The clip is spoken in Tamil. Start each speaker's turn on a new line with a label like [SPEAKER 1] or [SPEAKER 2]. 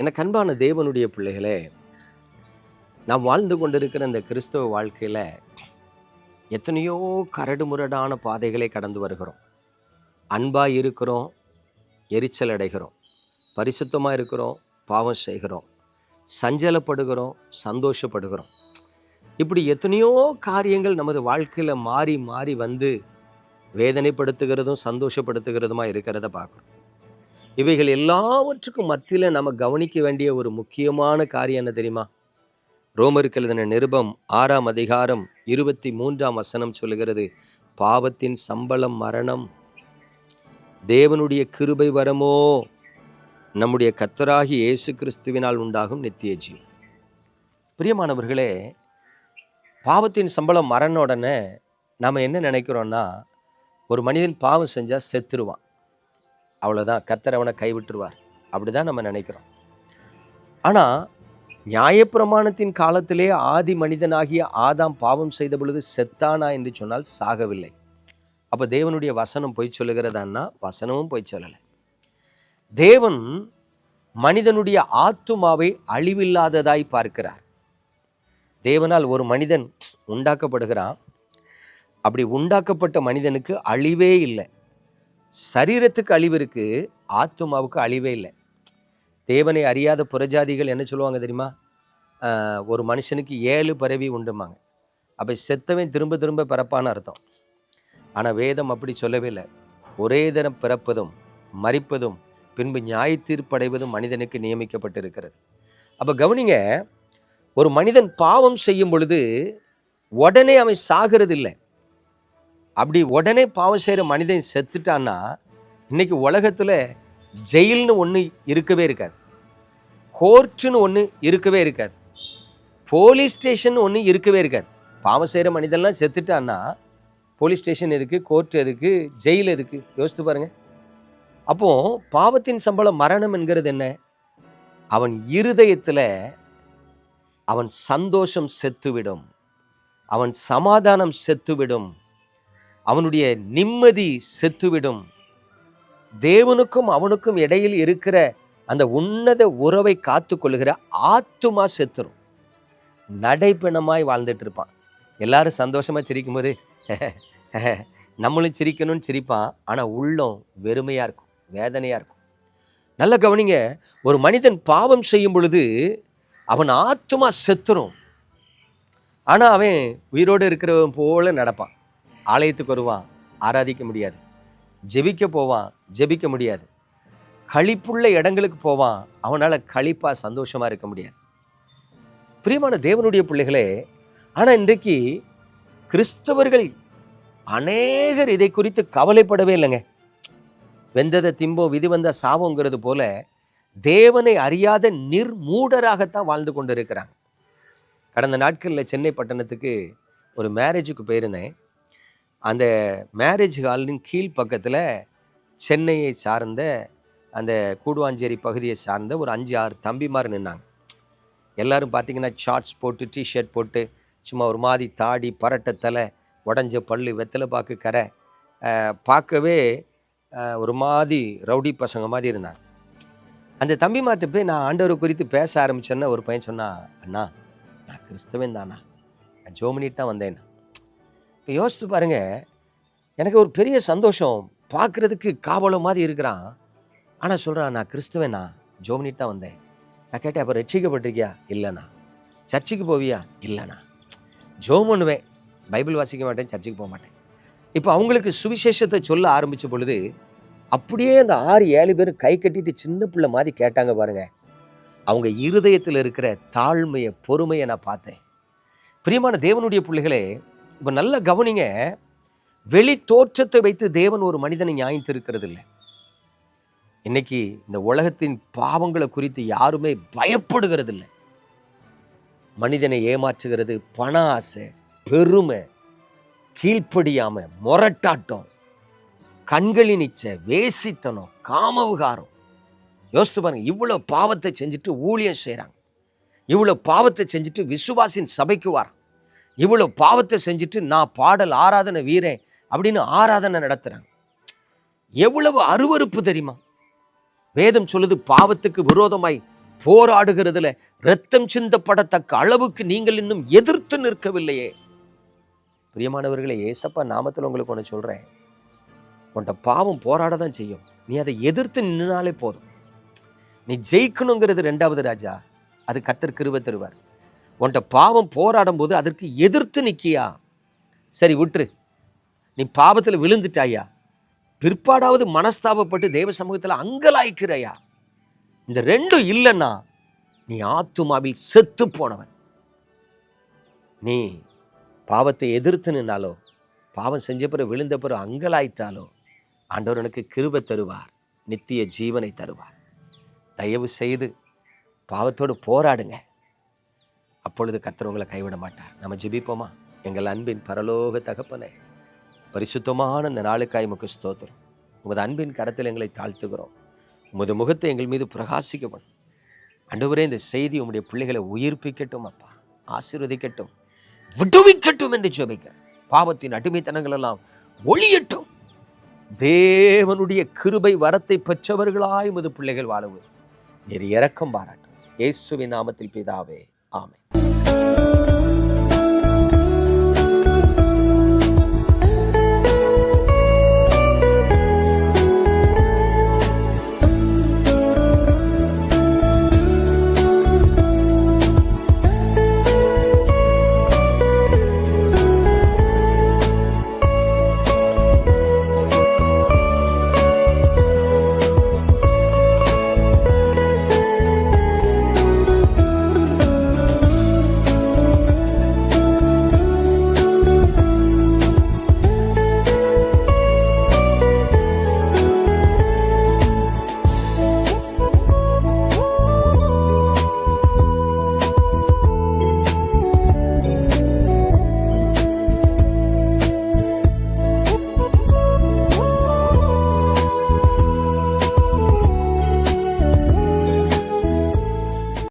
[SPEAKER 1] என கண்பான தேவனுடைய பிள்ளைகளே நாம் வாழ்ந்து கொண்டிருக்கிற இந்த கிறிஸ்தவ வாழ்க்கையில் எத்தனையோ கரடுமுரடான பாதைகளை கடந்து வருகிறோம். அன்பாக இருக்கிறோம் எரிச்சல் அடைகிறோம் பரிசுத்தமாக இருக்கிறோம் பாவம் செய்கிறோம் சஞ்சலப்படுகிறோம் சந்தோஷப்படுகிறோம். இப்படி எத்தனையோ காரியங்கள் நமது வாழ்க்கையில் மாறி மாறி வந்து வேதனைப்படுத்துகிறதும் சந்தோஷப்படுத்துகிறதுமாக இருக்கிறத பார்க்குறோம். இவைகள் எல்லாவற்றுக்கும் மத்தியில் நம்ம கவனிக்க வேண்டிய ஒரு முக்கியமான காரியம் என்ன தெரியுமா? ரோமருக்கு எழுதின நிருபம் ஆறாம் அதிகாரம் இருபத்தி மூன்றாம் வசனம் சொல்லுகிறது பாவத்தின் சம்பளம் மரணம். தேவனுடைய கிருபை வரமோ? நம்முடைய கத்தராகி இயேசு கிறிஸ்துவினால் உண்டாகும் நித்திய ஜீவன். பிரியமானவர்களே பாவத்தின் சம்பளம் மரண உடனே நாம் என்ன நினைக்கிறோன்னா ஒரு மனிதன் பாவம் செஞ்சால் செத்துருவான். அவ்வளோதான் கத்தர் அவனை கைவிட்டுருவார். அப்படி தான் நம்ம நினைக்கிறோம். ஆனால் நியாயப்பிரமாணத்தின் காலத்திலே ஆதி மனிதனாகிய ஆதாம் பாவம் செய்த பொழுது செத்தானா என்று சொன்னால் சாகவில்லை. அப்போ தேவனுடைய வசனம் பொய் சொல்லுகிறதான்னா வசனமும் பொய் சொல்லலை. தேவன் மனிதனுடைய ஆத்துமாவை அழிவில்லாததாய் பார்க்கிறார். தேவனால் ஒரு மனிதன் உண்டாக்கப்படுகிறான். அப்படி உண்டாக்கப்பட்ட மனிதனுக்கு அழிவே இல்லை. சரீரத்துக்கு அழிவு இருக்கு ஆத்துமாவுக்கு அழிவே இல்லை. தேவனை அறியாத புறஜாதிகள் என்ன சொல்லுவாங்க தெரியுமா? ஒரு மனுஷனுக்கு ஏழு பிறவி உண்டுமாங்க அப்போ செத்தவன் திரும்ப திரும்ப பிறப்பான்னு அர்த்தம். ஆனால் வேதம் அப்படி சொல்லவே இல்லை. ஒரே தரம் பிறப்பதும் மறிப்பதும் பின்பு நியாய தீர்ப்படைவதும் மனிதனுக்கு நியமிக்கப்பட்டிருக்கிறது. அப்போ கவனிங்க ஒரு மனிதன் பாவம் செய்யும் பொழுது உடனே அவன் சாகிறது இல்லை அப்படி உடனே பாவம் செய்கிற மனிதன் செத்துட்டான்னா இன்னைக்கு உலகத்தில் ஜெயில்னு ஒன்று இருக்கவே இருக்காது. கோர்ட்டுன்னு ஒன்று இருக்கவே இருக்காது. போலீஸ் ஸ்டேஷன் ஒன்று இருக்கவே இருக்காது. பாவம் செய்கிற மனிதன்லாம் செத்துட்டான்னா போலீஸ் ஸ்டேஷன் எதுக்கு கோர்ட் எதுக்கு ஜெயில் எதுக்கு? யோசித்து பாருங்க. அப்போ பாவத்தின் சம்பளம் மரணம் என்கிறது என்ன? அவன் இருதயத்தில் அவன் சந்தோஷம் செத்துவிடும். அவன் சமாதானம் செத்துவிடும். அவனுடைய நிம்மதி செத்துவிடும். தேவனுக்கும் அவனுக்கும் இடையில் இருக்கிற அந்த உன்னத உறவை காத்து கொள்கிற ஆத்துமா செத்துரும். நடைப்பிணமாய் வாழ்ந்துட்டு இருப்பான். எல்லாரும் சந்தோஷமா சிரிக்கும்போது நம்மளும் சிரிக்கணும்னு சிரிப்பான். ஆனால் உள்ளம் வெறுமையா இருக்கும் வேதனையா இருக்கும். நல்ல கவனிங்க ஒரு மனிதன் பாவம் செய்யும் பொழுது அவன் ஆத்துமா செத்துரும். ஆனால் அவன் உயிரோடு இருக்கிறவன் போல நடப்பான். ஆலயத்துக்கு வருவான் ஆராதிக்க முடியாது. ஜெபிக்க போவான் ஜெபிக்க முடியாது. களிப்புள்ள இடங்களுக்கு போவான் அவனால் களிப்பாக சந்தோஷமாக இருக்க முடியாது. பிரியமான தேவனுடைய பிள்ளைகளே ஆனால் இன்றைக்கு கிறிஸ்தவர்கள் அநேகர் இதை குறித்து கவலைப்படவே இல்லைங்க. வெந்ததை திம்போ விதி வந்த சாவோங்கிறது போல தேவனை அறியாத நிர்மூடராகத்தான் வாழ்ந்து கொண்டு இருக்கிறாங்க கடந்த நாட்களில் சென்னை பட்டணத்துக்கு ஒரு மேரேஜுக்கு போயிருந்தேன். அந்த மேரேஜ் ஹாலின் கீழ் பக்கத்தில் சென்னையை சார்ந்த அந்த கூடுவாஞ்சேரி பகுதியை சார்ந்த ஒரு அஞ்சு ஆறு தம்பிமார் நின்னாங்க. எல்லோரும் பார்த்தீங்கன்னா ஷார்ட்ஸ் போட்டு டிஷர்ட் போட்டு சும்மா ஒரு மாதிரி தாடி பரட்டை தலை உடஞ்ச பல்லு வெத்தலை பாக்கு கரை பார்க்கவே ஒரு மாதிரி ரவுடி பசங்க மாதிரி இருந்தாங்க. அந்த தம்பிமார்ட்ட போய் நான் ஆண்டவர் குறித்து பேச ஆரம்பிச்சேன்னா ஒரு பையன் சொன்னா அண்ணா நான் கிறிஸ்தவன் தானா? நான் ஜோமனிட்டு தான் வந்தேன். இப்போ யோசித்து பாருங்க. எனக்கு ஒரு பெரிய சந்தோஷம். பார்க்குறதுக்கு காவலம் மாதிரி இருக்கிறான். ஆனால் சொல்கிறான் நான் கிறிஸ்துவனா ஜோமினிட்டு தான் வந்தேன். நான் கேட்டேன் அப்போ ரட்சிக்கப்பட்டிருக்கியா? இல்லைண்ணா. சர்ச்சுக்கு போவியா? இல்லைண்ணா. ஜோம் பண்ணுவேன். பைபிள் வாசிக்க மாட்டேன் சர்ச்சுக்கு போக மாட்டேன். இப்போ அவங்களுக்கு சுவிசேஷத்தை சொல்ல ஆரம்பித்த பொழுது அப்படியே அந்த ஆறு ஏழு பேர் கை கட்டிட்டு சின்ன பிள்ளை மாதிரி கேட்டாங்க பாருங்க. அவங்க இருதயத்தில் இருக்கிற தாழ்மையை பொறுமையை நான் பார்த்தேன். பிரியமான தேவனுடைய பிள்ளைகளே இப்போ நல்ல கவனிங்க வெளி தோற்றத்தை வைத்து தேவன் ஒரு மனிதனை நியாயம் இருக்கிறது இல்லை இன்னைக்கு இந்த உலகத்தின் பாவங்களை குறித்து யாருமே பயப்படுகிறது இல்லை மனிதனை ஏமாற்றுகிறது பண ஆசை பெருமை கீழ்ப்படியாம முரட்டாட்டம் கண்களின் இச்சை வேசித்தனம் காமவுகாரம். யோசித்து பாருங்க இவ்வளோ பாவத்தை செஞ்சுட்டு ஊழியம் செய்கிறாங்க இவ்வளோ பாவத்தை செஞ்சுட்டு விசுவாசின் சபைக்கு வரான் இவ்வளோ பாவத்தை செஞ்சுட்டு நான் பாடல் ஆராதனை வீரன் அப்படின்னு ஆராதனை நடத்துகிறாங்க எவ்வளவு அருவருப்பு தெரியுமா? வேதம் சொல்லுது பாவத்துக்கு விரோதமாய் போராடுகிறதுல ரத்தம் சிந்தப்படத்தக்க அளவுக்கு நீங்கள் இன்னும் எதிர்த்து நிற்கவில்லையே. பிரியமானவர்களே ஏசப்பா நாமத்தில் உங்களுக்கு ஒன்று சொல்கிறேன் உன்கிட்ட பாவம் போராட தான் செய்யும். நீ அதை எதிர்த்து நின்னாலே போதும். நீ ஜெயிக்கணுங்கிறது ரெண்டாவது ராஜா. அது கத்தர் கிருவ தருவார். உன்கிட்ட பாவம் போராடும் போது அதற்கு எதிர்த்து நிற்கியா சரி விட்டுரு. நீ பாவத்தில் விழுந்துட்டாயா? பிற்பாடாவது மனஸ்தாபப்பட்டு தேவ சமூகத்தில் அங்கலாய்க்கிறையா? இந்த ரெண்டும் இல்லைன்னா நீ ஆத்துமாவில் செத்து போனவன் நீ பாவத்தை எதிர்த்து நின்னாலோ பாவம் செஞ்ச பிறகு விழுந்த பிறகு அங்கலாய்த்தாலோ ஆண்டவர் எனக்கு கிருபை தருவார் நித்திய ஜீவனை தருவார். தயவு செய்து பாவத்தோடு போராடுங்க. அப்பொழுது கர்த்தர் உங்களை கைவிட மாட்டார் நம்ம ஜெபிப்போமா? எங்கள் அன்பின் பரலோக தகப்பனே பரிசுத்தமான இந்த நாளுக்காய் முக்கு ஸ்தோத்திரம். உமது அன்பின் கரத்தில் எங்களை தாழ்த்துகிறோம். உமது முகத்தை எங்கள் மீது பிரகாசிக்கப்படும் அன்றுவரே இந்த செய்தி உம்முடைய பிள்ளைகளை உயிர்ப்பிக்கட்டும் அப்பா. ஆசீர்வதிக்கட்டும். விடுவிக்கட்டும் என்று ஜெபிக்கிறேன் பாவத்தின் அடிமைத்தனங்கள் எல்லாம் ஒளியட்டும். தேவனுடைய கிருபை வரத்தை பெற்றவர்களாய் உமது பிள்ளைகள் வாழவு நீர் இரக்கம் பாராட்டும். இயேசுவின் நாமத்தில் பிதாவே ஆமை